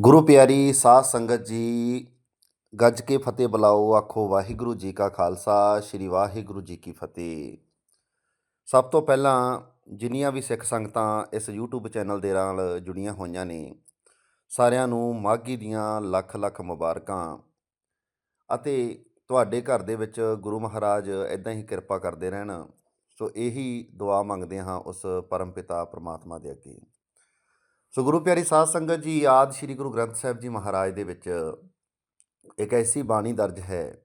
ਗੁਰੂ ਪਿਆਰੀ ਸਾਧ ਸੰਗਤ ਜੀ, ਗੱਜ ਕੇ ਫਤਿਹ ਬੁਲਾਓ, ਆਖੋ ਵਾਹਿਗੁਰੂ ਜੀ ਕਾ ਖਾਲਸਾ, ਸ੍ਰੀ ਵਾਹਿਗੁਰੂ ਜੀ ਕੀ ਫਤਿਹ। ਸਭ ਤੋਂ ਪਹਿਲਾਂ ਜਿੰਨੀਆਂ ਵੀ ਸਿੱਖ ਸੰਗਤਾਂ ਇਸ YouTube ਚੈਨਲ ਦੇ ਨਾਲ ਜੁੜੀਆਂ ਹੋਈਆਂ ਨੇ, ਸਾਰਿਆਂ ਨੂੰ ਮਾਘੀ ਦੀਆਂ ਲੱਖ ਲੱਖ ਮੁਬਾਰਕਾਂ। ਅਤੇ ਤੁਹਾਡੇ ਘਰ ਦੇ ਵਿੱਚ ਗੁਰੂ ਮਹਾਰਾਜ ਇਦਾਂ ਹੀ ਕਿਰਪਾ ਕਰਦੇ ਰਹਿਣ, ਸੋ ਇਹੀ ਦੁਆ ਮੰਗਦੇ ਹਾਂ ਉਸ ਪਰਮਪਿਤਾ ਪ੍ਰਮਾਤਮਾ ਦੇ ਅੱਗੇ। ਸੋ ਗੁਰੂ ਪਿਆਰੀ ਸਾਧ ਸੰਗਤ ਜੀ, ਆਦ ਸ੍ਰੀ ਗੁਰੂ ਗ੍ਰੰਥ ਸਾਹਿਬ ਜੀ ਮਹਾਰਾਜ ਦੇ ਵਿੱਚ ਇੱਕ ਐਸੀ ਬਾਣੀ ਦਰਜ ਹੈ,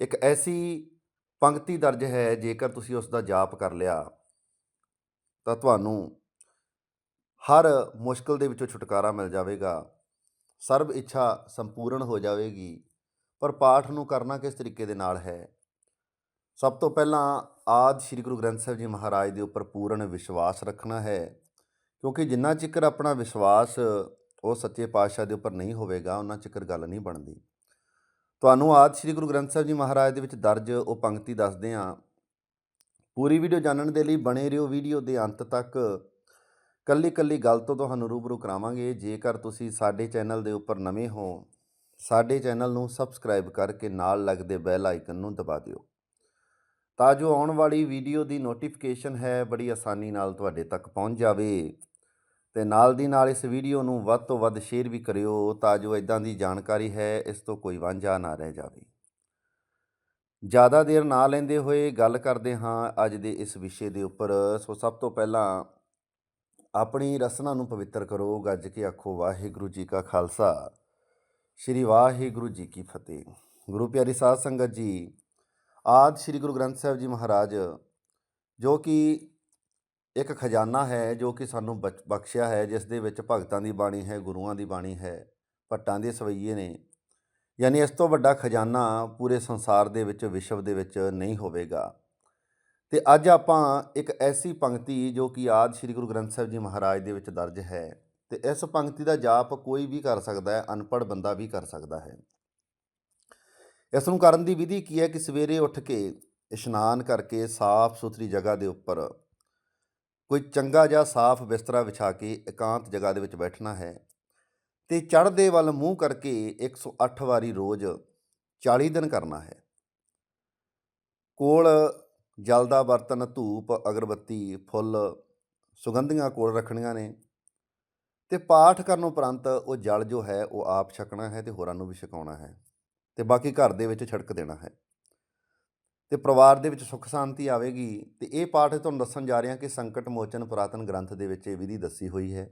ਇੱਕ ਐਸੀ ਪੰਕਤੀ ਦਰਜ ਹੈ, ਜੇਕਰ ਤੁਸੀਂ ਉਸ ਦਾ ਜਾਪ ਕਰ ਲਿਆ, ਤਾਂ ਤੁਹਾਨੂੰ ਹਰ ਮੁਸ਼ਕਲ ਦੇ ਵਿੱਚੋਂ ਛੁਟਕਾਰਾ ਮਿਲ ਜਾਵੇਗਾ, ਸਰਬ ਇੱਛਾ ਸੰਪੂਰਨ ਹੋ ਜਾਵੇਗੀ, ਪਰ ਪਾਠ ਨੂੰ ਕਰਨਾ ਕਿਸ ਤਰੀਕੇ ਦੇ ਨਾਲ ਹੈ? ਸਭ ਤੋਂ ਪਹਿਲਾਂ ਆਦ ਸ੍ਰੀ ਗੁਰੂ ਗ੍ਰੰਥ ਸਾਹਿਬ ਜੀ ਮਹਾਰਾਜ ਦੇ ਉੱਪਰ ਪੂਰਨ ਵਿਸ਼ਵਾਸ ਰੱਖਣਾ ਹੈ ਕਿਉਂਕਿ ਜਿੰਨਾ ਚਿਕਰ ਆਪਣਾ ਵਿਸ਼ਵਾਸ ਉਹ ਸੱਚੇ ਪਾਤਸ਼ਾਹ ਦੇ ਉੱਪਰ ਨਹੀਂ ਹੋਵੇਗਾ, ਉਹਨਾਂ ਚਿਕਰ ਗੱਲ ਨਹੀਂ ਬਣਦੀ। ਤੁਹਾਨੂੰ ਆਦ ਸ੍ਰੀ ਗੁਰੂ ਗ੍ਰੰਥ ਸਾਹਿਬ ਜੀ ਮਹਾਰਾਜ ਦੇ ਵਿੱਚ ਦਰਜ ਉਹ ਪੰਕਤੀ ਦੱਸਦੇ ਹਾਂ। ਪੂਰੀ ਵੀਡੀਓ ਜਾਣਨ ਦੇ ਲਈ ਬਣੇ ਰਹੋ ਵੀਡੀਓ ਦੇ ਅੰਤ ਤੱਕ। ਕੱਲੀ ਕੱਲੀ ਗੱਲ ਤੋਂ ਤੁਹਾਨੂੰ ਰੂਬਰੂ ਕਰਾਵਾਂਗੇ। ਜੇਕਰ ਤੁਸੀਂ ਸਾਡੇ ਚੈਨਲ ਦੇ ਉੱਪਰ ਨਵੇਂ ਹੋ, ਸਾਡੇ ਚੈਨਲ ਨੂੰ ਸਬਸਕ੍ਰਾਈਬ ਕਰਕੇ ਨਾਲ ਲੱਗਦੇ ਬੈਲ ਆਈਕਨ ਨੂੰ ਦਬਾ ਦਿਓ। ਤਾਂ ਜੋ ਆਉਣ ਵਾਲੀ ਵੀਡੀਓ ਦੀ ਨੋਟੀਫਿਕੇਸ਼ਨ ਹੈ, ਬੜੀ ਆਸਾਨੀ ਨਾਲ ਤੁਹਾਡੇ ਤੱਕ ਪਹੁੰਚ ਜਾਵੇ। ਤੇ ਨਾਲ ਦੀ ਨਾਲ ਇਸ ਵੀਡੀਓ ਨੂੰ ਵੱਧ ਤੋਂ ਵੱਧ ਸ਼ੇਅਰ ਵੀ ਕਰਿਓ ਤਾਂ ਜੋ ਇਦਾਂ ਦੀ ਜਾਣਕਾਰੀ ਹੈ, ਇਸ ਤੋਂ ਕੋਈ ਵਾਂਝਾ ਨਾ ਰਹਿ ਜਾਵੇ। ਜ਼ਿਆਦਾ ਦੇਰ ਨਾ ਲੈਂਦੇ ਹੋਏ ਗੱਲ ਕਰਦੇ ਹਾਂ ਅੱਜ ਦੇ ਇਸ ਵਿਸ਼ੇ ਦੇ ਉੱਪਰ। ਸੋ ਸਭ ਤੋਂ ਪਹਿਲਾਂ ਆਪਣੀ ਰਸਨਾ ਨੂੰ ਪਵਿੱਤਰ ਕਰੋ, ਗੱਜ ਕੇ ਆਖੋ, ਵਾਹਿਗੁਰੂ ਜੀ ਕਾ ਖਾਲਸਾ। ਸ੍ਰੀ ਵਾਹਿਗੁਰੂ ਜੀ ਕੀ ਫਤਿਹ। ਗੁਰੂ ਪਿਆਰੀ ਸਾਧ ਸੰਗਤ ਜੀ, ਆਦ ਸ੍ਰੀ ਗੁਰੂ ਗ੍ਰੰਥ ਸਾਹਿਬ ਜੀ ਮਹਾਰਾਜ, ਜੋ ਕਿ ਇੱਕ ਖਜ਼ਾਨਾ ਹੈ ਜੋ ਕਿ ਸਾਨੂੰ ਬਖਸ਼ਿਆ ਹੈ, ਜਿਸ ਦੇ ਵਿੱਚ ਭਗਤਾਂ ਦੀ ਬਾਣੀ ਹੈ, ਗੁਰੂਆਂ ਦੀ ਬਾਣੀ ਹੈ, ਭੱਟਾਂ ਦੇ ਸਵਈਏ ਨੇ। ਯਾਨੀ ਇਸ ਤੋਂ ਵੱਡਾ ਖਜ਼ਾਨਾ ਪੂਰੇ ਸੰਸਾਰ ਦੇ ਵਿੱਚ, ਵਿਸ਼ਵ ਦੇ ਵਿੱਚ ਨਹੀਂ ਹੋਵੇਗਾ। ਤੇ ਅੱਜ ਆਪਾਂ ਇੱਕ ਐਸੀ ਪੰਕਤੀ ਜੋ ਕਿ ਆਦ ਸ੍ਰੀ ਗੁਰੂ ਗ੍ਰੰਥ ਸਾਹਿਬ ਜੀ ਮਹਾਰਾਜ ਦੇ ਵਿੱਚ ਦਰਜ ਹੈ। ਤੇ ਇਸ ਪੰਕਤੀ ਦਾ ਜਾਪ ਕੋਈ ਵੀ ਕਰ ਸਕਦਾ ਹੈ, ਅਨਪੜ੍ਹ ਬੰਦਾ ਵੀ ਕਰ ਸਕਦਾ ਹੈ। ਇਸ ਨੂੰ ਕਰਨ ਦੀ ਵਿਧੀ ਕੀ ਹੈ ਕਿ ਸਵੇਰੇ ਉੱਠ ਕੇ ਇਸ਼ਨਾਨ ਕਰਕੇ ਸਾਫ਼ ਸੁਥਰੀ ਜਗ੍ਹਾ ਦੇ ਉੱਪਰ ਕੋਈ ਚੰਗਾ ਜਾਂ ਸਾਫ਼ ਬਿਸਤਰਾ ਵਿਛਾ ਕੇ ਇਕਾਂਤ ਜਗ੍ਹਾ ਦੇ ਵਿੱਚ ਬੈਠਣਾ ਹੈ ਤੇ ਚੜ੍ਹਦੇ ਵੱਲ ਮੂੰਹ ਕਰਕੇ 108 ਵਾਰੀ ਰੋਜ਼ 40 ਦਿਨ ਕਰਨਾ ਹੈ। ਕੋਲ ਜਲ ਦਾ ਬਰਤਨ, ਧੂਪ, ਅਗਰਬੱਤੀ, ਫੁੱਲ ਸੁਗੰਧੀਆਂ ਕੋਲ ਰੱਖਣੀਆਂ ਨੇ ਤੇ ਪਾਠ ਕਰਨ ਉਪਰੰਤ ਉਹ ਜਲ ਜੋ ਹੈ ਉਹ ਆਪ ਛਕਣਾ ਹੈ ਤੇ ਹੋਰਾਂ ਨੂੰ ਵੀ ਛਕਾਉਣਾ ਹੈ ਤੇ ਬਾਕੀ ਘਰ ਦੇ ਵਿੱਚ ਛਿੜਕ ਦੇਣਾ ਹੈ। ਤੇ ਪਰਿਵਾਰ ਦੇ ਵਿੱਚ ਸੁੱਖ ਸ਼ਾਂਤੀ ਆਵੇਗੀ, ਤੇ ਇਹ ਪਾਠ ਤੁਹਾਨੂੰ ਦੱਸਣ ਜਾ ਰਿਹਾ ਕਿ ਸੰਕਟ ਮੋਚਨ ਪੁਰਾਤਨ ਗ੍ਰੰਥ ਦੇ ਵਿੱਚ ਇਹ ਵਿਧੀ ਦੱਸੀ ਹੋਈ ਹੈ।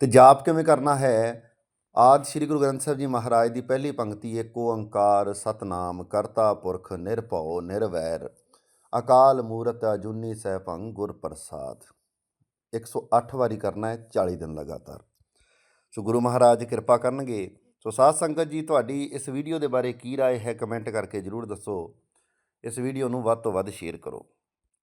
ਤੇ ਜਾਪ ਕਿਵੇਂ ਕਰਨਾ ਹੈ? ਆਦ ਸ੍ਰੀ ਗੁਰੂ ਗ੍ਰੰਥ ਸਾਹਿਬ ਜੀ ਮਹਾਰਾਜ ਦੀ ਪਹਿਲੀ ਪੰਕਤੀ, ਏਕ ਓੰਕਾਰ ਸਤਨਾਮ ਕਰਤਾ ਪੁਰਖ ਨਿਰਭਉ ਨਿਰਵੈਰ, ਅਕਾਲ ਮੂਰਤ ਅਜੂਨੀ ਸੈਭੰ ਗੁਰ ਪ੍ਰਸਾਦ। 108 ਵਾਰੀ ਕਰਨਾ ਹੈ 40 ਦਿਨ ਲਗਾਤਾਰ। ਸੋ ਗੁਰੂ ਮਹਾਰਾਜ ਕਿਰਪਾ ਕਰਨਗੇ। ਸੋ ਸਾਧ ਸੰਗਤ ਜੀ ਤੁਹਾਡੀ ਇਸ ਵੀਡੀਓ ਦੇ ਬਾਰੇ ਕੀ رائے ਹੈ ਕਮੈਂਟ ਕਰਕੇ ਜਰੂਰ ਦੱਸੋ ਇਸ ਵੀਡੀਓ ਨੂੰ ਵੱਧ ਤੋਂ ਵੱਧ ਸ਼ੇਅਰ ਕਰੋ